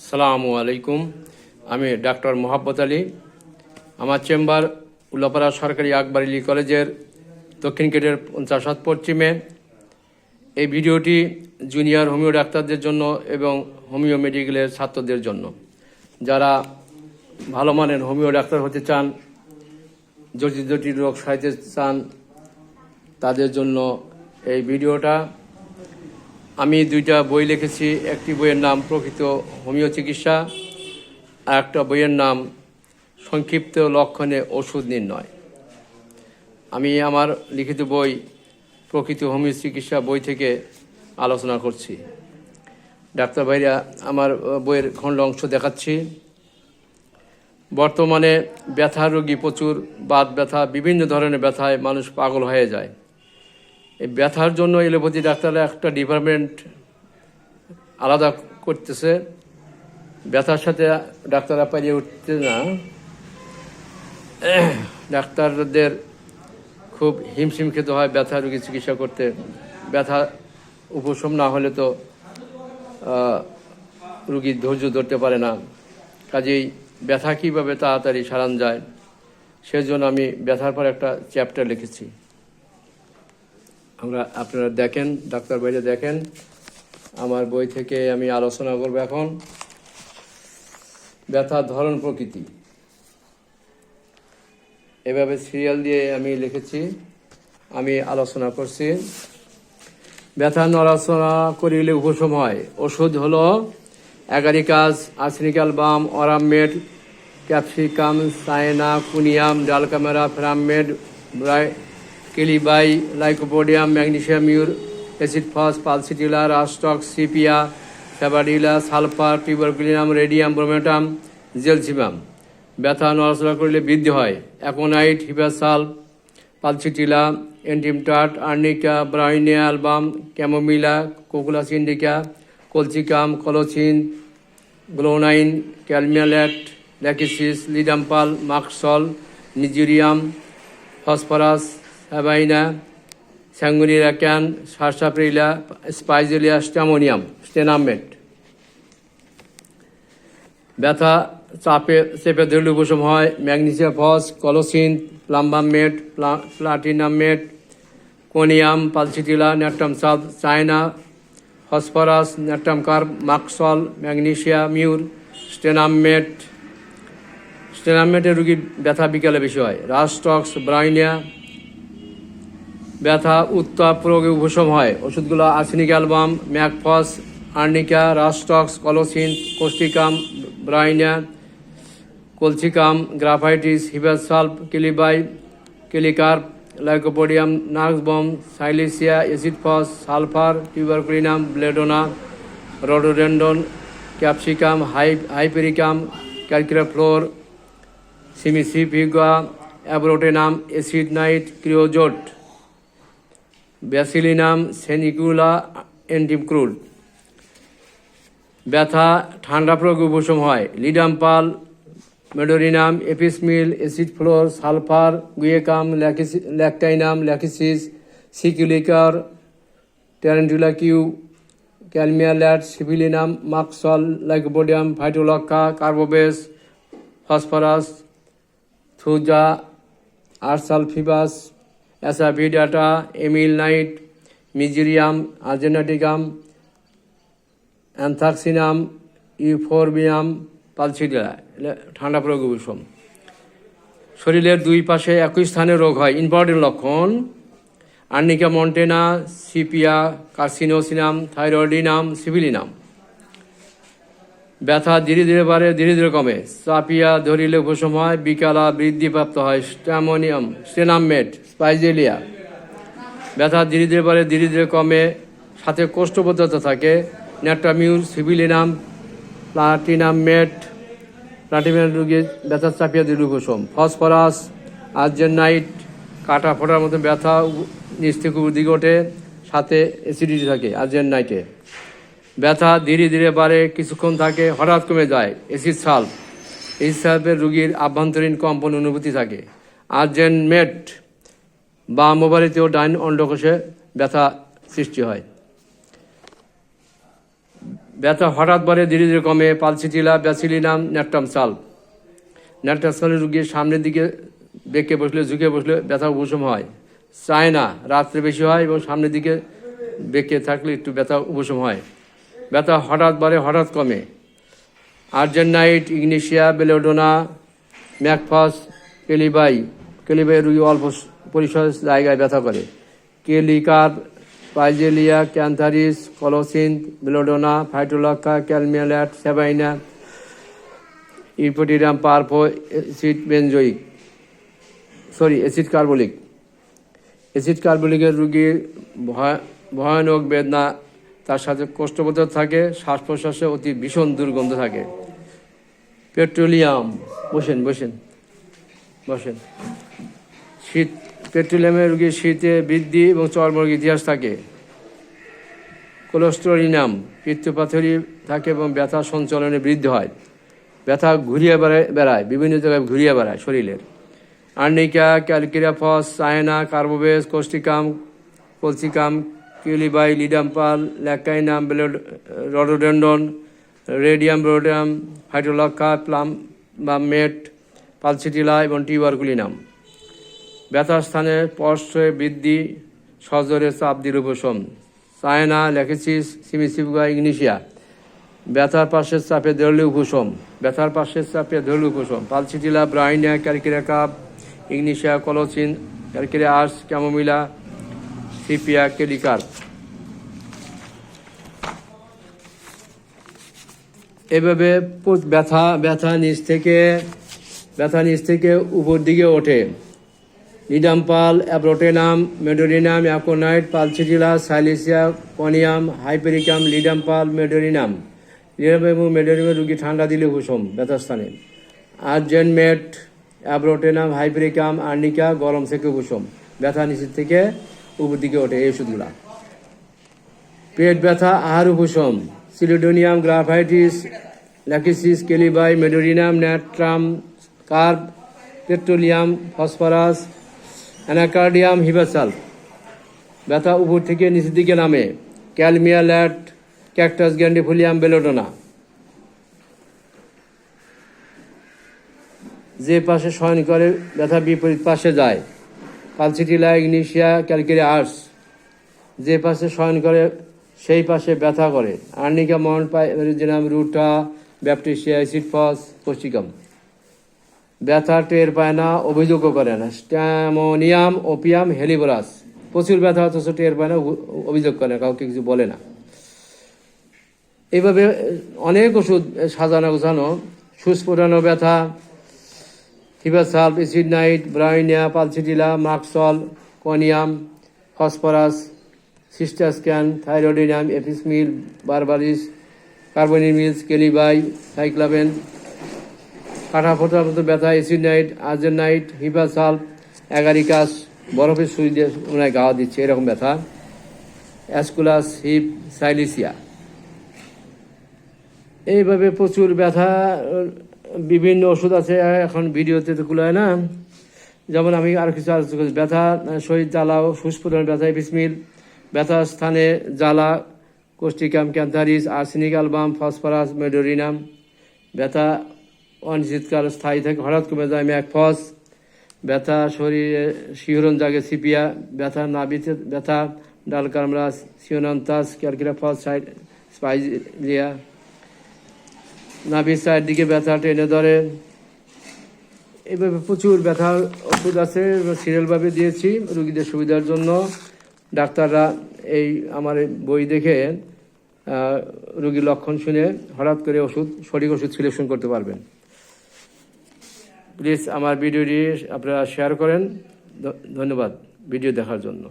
সালামু আলাইকুম। আমি ডাক্তার মোহাব্বত আলী। আমার চেম্বার উল্লাপাড়া সরকারি আকবর আলী কলেজের দক্ষিণ গেটের পঞ্চাশ হাত পশ্চিমে। এই ভিডিওটি জুনিয়র হোমিও ডাক্তারদের জন্য এবং হোমিও মেডিকেলের ছাত্রদের জন্য। যারা ভালো মানের হোমিও ডাক্তার হতে চান জটিল জটিল রোগ সারাইতে চান, তাদের জন্য এই ভিডিওটা আমি দুইটা বই লিখেছি। একটি বইয়ের নাম প্রকৃত হোমিও চিকিৎসা আর একটা বইয়ের নাম সংক্ষিপ্ত লক্ষণে ওষুধ নির্ণয়। আমি আমার লিখিত বই প্রকৃত হোমিও চিকিৎসা বই থেকে আলোচনা করছি। ডাক্তার ভাইরা, আমার বইয়ের খণ্ড অংশ দেখাচ্ছি। বর্তমানে ব্যথা রোগী প্রচুর, বাত ব্যথা, বিভিন্ন ধরনের ব্যথায় মানুষ পাগল হয়ে যায়। এই ব্যথার জন্য এলোপ্যাথি ডাক্তাররা একটা ডিপার্টমেন্ট আলাদা করতেছে। ব্যথার সাথে ডাক্তাররা পারিয়ে উঠতে না। ডাক্তারদের খুব হিমশিম খেতে হয় ব্যথা রোগী চিকিৎসা করতে। ব্যথা উপশম না হলে তো রুগী ধৈর্য ধরতে পারে না। কাজেই ব্যথা কীভাবে তাড়াতাড়ি সারান যায়, সেজন্য আমি ব্যথার পর একটা চ্যাপ্টার লিখেছি। আমরা আপনারা দেখেন, ডাক্তার বাইরে দেখেন। আমার বই থেকে আমি আলোচনা করব এখন। ব্যথার ধরন প্রকৃতি। এভাবে সিরিয়াল দিয়ে আমি লিখেছি, আমি আলোচনা করছি। ব্যথা নড়াচড়া করিলে উপশম হয়। ওষুধ হলো অ্যাগারিকাস আর্সেনিকাল বাম aurum met capsicum, cina, conium, dulcamara ferrum met kali bi, lycopodium, magnesium your acid, phos, pulsatilla, rhus tox, sepia sabadilla sulphur, tuberculinum, radium, ব্রোমেটাম, gelsemium. ব্যথা নড়াচড়া করলে বৃদ্ধি হয়। Aconite hepar sul, pulsatilla, antim tart, arnica bryonia album chamomilla, cocculus indica colchicum colocynth glonoine, kalmia lat, lachesis, ledum pal, merc sol, mezereum, phosphorus sabina sanguinaria can sarsaparilla spigelia stramonium stannum met ব্যথা, চাপে, চেপে ধরলে উপশম হয় magnesia phos, colocynth, plumbum met platinum met, conium, pulsatilla, natrum sub, china, phosphorus, natrum carb, merc sol, magnesia, mur, stannum met. স্টেনামেটের রুগীর ব্যথা বিকালে বেশি হয়। রাস্টক্স ব্রাইনিয়া ব্যথা, উত্তাপ, রোগে উপশম হয়। ওষুধগুলো arsenic album, mag phos, arnica, rhus tox, colocynth causticum bryonia colchicum, graphites hepar sulph kali bi, kali carb, lycopodium nux vom silicea acid phos sulphur, tuberculinum, belladonna rhododendron capsicum high hypericum calc fluor cimicifuga, abrotanum, acid nit, creosote. Bacillinum sanicula antim crud ব্যথা, ঠান্ডা প্রয়োগ উপশম হয়। Ledum pal, medorrhinum, apis mel acid fluor, sulphur, guaiacum ল্যাকটাইনাম, lachesis, সিকিউলিকার tarentula Q kalmia lat syphilinum, merc sol lycopodium phytolacca carbo veg, phosphorus, thuja, আরসালফিবাস asafoetida amyl nit, mezereum আর্জেনাটিকাম অ্যান্থাক্সিনাম ইউফোরবিয়াম পালসিডিয়া ঠান্ডা প্রয়োগ উপশম শরীরের দুই পাশে একই স্থানে রোগ হয়। ইম্পর্টেন্ট লক্ষণ, arnica montana, sepia, carcinosinum, thyroidinum, syphilinum. ব্যথা ধীরে ধীরে বাড়ে, ধীরে ধীরে কমে। চাপিয়া ধরিলে উপশম হয় বিকালা বৃদ্ধিপ্রাপ্ত হয় স্ট্যামোনিয়াম স্টেনামমেট স্পাইজেলিয়া। ব্যথা ধীরে ধীরে বাড়ে, ধীরে ধীরে কমে। সাথে কোষ্ঠবদ্ধতা থাকে ন্যাট্রামিউল সিভিলিনাম, প্লাটিনাম মেট, প্লাটিনাম রোগীর ব্যথা চাপিয়া দিল উপশম। ফসফরাস, আর্জেনাইট, কাটা ফোটার মতো ব্যথা নিচ থেকে সাথে অ্যাসিডিটি থাকে, আর্জেনাইটে। ব্যথা ধীরে ধীরে বাড়ে, কিছুক্ষণ থাকে, হঠাৎ কমে যায় এসিড সাল্ভ এই সাল্পের রুগীর আভ্যন্তরীণ কম্পন অনুভূতি থাকে। আর্জেনমেট বা মোবাইলেতেও ডাইন অন্ডকোষে ব্যথা সৃষ্টি হয়। ব্যথা হঠাৎ বারে ধীরে ধীরে কমে, pulsatilla, bacillinum natrum sul natrum সালের রুগীর সামনের দিকে বেঁকে বসলে, ঝুঁকে বসলে ব্যথা উপশম হয়। চায় না রাত্রে বেশি হয় এবং সামনের দিকে বেঁকে থাকলে একটু ব্যথা উপশম হয়। ব্যথা হঠাৎ বাড়ে, হঠাৎ কমে। আর্জেন্টাইট ইগনেশিয়া, বেলোডোনা, ম্যাকফাস, কেলিবাই। কেলিবাই রুগী অল্প পরিসর জায়গায় ব্যথা করে। Kali carb, spigelia, cantharis colocynth belladonna, phytolacca kalmia lat sabina eupatorium, পারপো, acid benzoic sorry, acid carbolic. Acid কার্বলিকের রুগীর ভয়- ভয়ানক বেদনা তার সাথে কষ্টবোধ থাকে শ্বাস প্রশ্বাসে অতি ভীষণ দুর্গন্ধ থাকে। পেট্রোলিয়াম, বসেন বসেন বসেন। শীত পেট্রোলিয়ামের রোগীর শীতে বৃদ্ধি এবং চর্মরোগ ইতিহাস থাকে। কোলেস্টোরিনাম পিত্তপাথরি থাকে এবং ব্যথা সঞ্চালনে বৃদ্ধি হয়। ব্যথা ঘুরিয়ে বেড়ায় বেড়ায়, বিভিন্ন জায়গায় ঘুরিয়ে বেড়ায় শরীরের। Arnica, calcarea phos, cina, carbo veg causticum colchicum kali bi ledum pal ল্যাকাইনাম rhododendron radium rhodium হাইড্রোলক্কা প্লাম বা মেট পালসিটিলা এবং টিউবারকুলিনাম ব্যথার স্থানে পশ্চয় বৃদ্ধি সজরে চাপ দিল উপশম চায়না ল্যাকেসিস সিমিসিবুগা ইগনিশিয়া ব্যথার পাশের চাপে ধরলে উপশম। ব্যথার পাশের চাপে ধরলে উপশম। Pulsatilla bryonia calcarea cup ignatia colocynth calcarea ars chamomilla sepia kali carb এভাবে ব্যথা ব্যথা নিচ থেকে, ব্যথা নিচ থেকে উপর দিকে ওঠে। Ledum pal abrotanum, medorrhinum, aconite, pulsatilla, silicea, conium, hypericum ledum pal medorrhinum. Ledum এবং মেডোরিনামের রুগী ঠান্ডা দিলে কুসুম ব্যথাস্থানে। Argentum met, abrotanum, hypericum, arnica গরম থেকে কুসুম ব্যথা নিচের থেকে উপর দিকে ওঠে এই ওষুধগুলা। পেট ব্যথা আহার উপশম। Chelidonium graphites lachesis kali bi medorrhinum natrum carb petroleum phosphorus anacardium hepar sul ব্যথা উপর থেকে নিচের দিকে নামে। Kalmia lat cactus grandiflorum belladonna যে পাশে শয়ন করে, ব্যথা বিপরীত পাশে যায়। পালসিটিলা ইগনিশিয়া ক্যালকেরি আর্টস যে পাশে শয়ন করে সেই পাশে ব্যথা করে। আর্নিকা মন পাইজিনাম রুটা ব্যাপটিসিয়া সিটফস কোস্টিকাম ব্যথা টের পায় না, অভিযোগও করে না। স্ট্যামোনিয়াম, ওপিয়াম হেলিবোরাস প্রচুর ব্যথা, অথচ টের পায় না অভিযোগ করে না, কাউকে কিছু বলে না। এইভাবে অনেক ওষুধ সাজানো গোছানো। সুস্ফুটানো ব্যথা hepar sul acid nit bryonia, pulsatilla, merc sol, conium, phosphorus cistus can thyroidinum apis mel berberis, carbo animalis, kali bi, cyclamen কাঠা ফোটার মতো ব্যথা এসিডনাইট আর্জেনাইট হিবাসাল অ্যাগারিকাস, বরফের সুই দিয়ে ওনায় গাওয়া দিচ্ছে, এরকম ব্যথা। Aesculus, hip, silicea. এইভাবে প্রচুর ব্যথা, বিভিন্ন ওষুধ আছে, এখন ভিডিওতে তো হয় না। যেমন আমি আর কিছু আলোচনা করছি, ব্যথা, শরীর জ্বালা ও ফুসফুটন ব্যথা বিসমিল ব্যথা স্থানে জ্বালা causticum cantharis, arsenic album, phosphorus, medorrhinum, ব্যথা, অনিশ্চিতকাল, স্থায়ী থাকে হঠাৎ কমে যায় ম্যাকফস, ব্যথা, শরীরে শিহরণ জাগে সিপিয়া, ব্যথা নাবিতে ব্যথা ডালকামরাস সিওনান্তাস ক্যালকিরাফস সাইড স্পাইজিয়া নাভির সাইড দিকে ব্যথা টেনে ধরে। এইভাবে প্রচুর ব্যথার ওষুধ আছে সিরিয়ালভাবে দিয়েছি রুগীদের সুবিধার জন্য। ডাক্তাররা এই আমার বই দেখে রোগীর লক্ষণ শুনে হঠাৎ করে ওষুধ, সঠিক ওষুধ সিলেকশন করতে পারবেন। প্লিজ আমার ভিডিওটি আপনারা শেয়ার করেন। ধন্যবাদ ভিডিও দেখার জন্য।